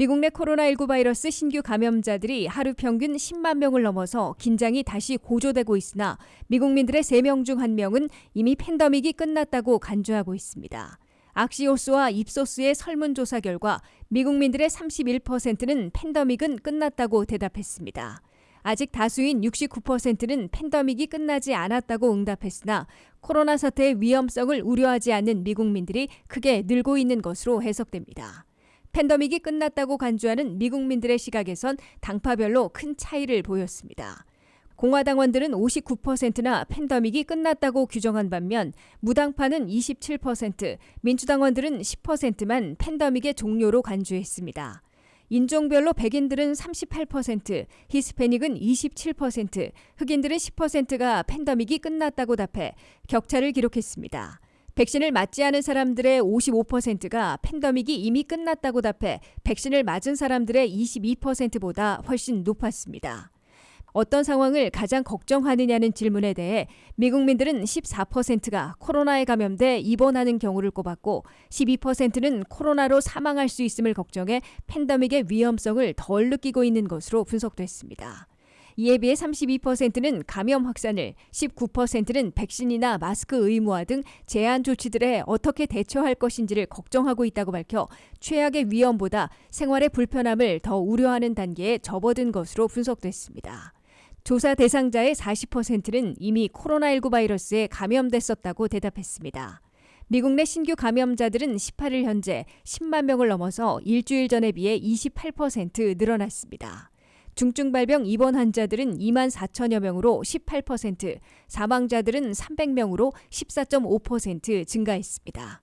미국 내 코로나19 바이러스 신규 감염자들이 하루 평균 10만 명을 넘어서 긴장이 다시 고조되고 있으나 미국민들의 3명 중 1명은 이미 팬더믹이 끝났다고 간주하고 있습니다. 악시오스와 입소스의 설문조사 결과 미국민들의 31%는 팬더믹은 끝났다고 대답했습니다. 아직 다수인 69%는 팬더믹이 끝나지 않았다고 응답했으나 코로나 사태의 위험성을 우려하지 않는 미국민들이 크게 늘고 있는 것으로 해석됩니다. 팬더믹이 끝났다고 간주하는 미국민들의 시각에선 당파별로 큰 차이를 보였습니다. 공화당원들은 59%나 팬더믹이 끝났다고 규정한 반면 무당파는 27%, 민주당원들은 10%만 팬더믹의 종료로 간주했습니다. 인종별로 백인들은 38%, 히스패닉은 27%, 흑인들은 10%가 팬더믹이 끝났다고 답해 격차를 기록했습니다. 백신을 맞지 않은 사람들의 55%가 팬더믹이 이미 끝났다고 답해 백신을 맞은 사람들의 22%보다 훨씬 높았습니다. 어떤 상황을 가장 걱정하느냐는 질문에 대해 미국민들은 14%가 코로나에 감염돼 입원하는 경우를 꼽았고 12%는 코로나로 사망할 수 있음을 걱정해 팬데믹의 위험성을 덜 느끼고 있는 것으로 분석됐습니다. 이에 비해 32%는 감염 확산을, 19%는 백신이나 마스크 의무화 등 제한 조치들에 어떻게 대처할 것인지를 걱정하고 있다고 밝혀 최악의 위험보다 생활의 불편함을 더 우려하는 단계에 접어든 것으로 분석됐습니다. 조사 대상자의 40%는 이미 코로나19 바이러스에 감염됐었다고 대답했습니다. 미국 내 신규 감염자들은 18일 현재 10만 명을 넘어서 일주일 전에 비해 28% 늘어났습니다. 중증 발병 입원 환자들은 2만 4천여 명으로 18%, 사망자들은 300명으로 14.5% 증가했습니다.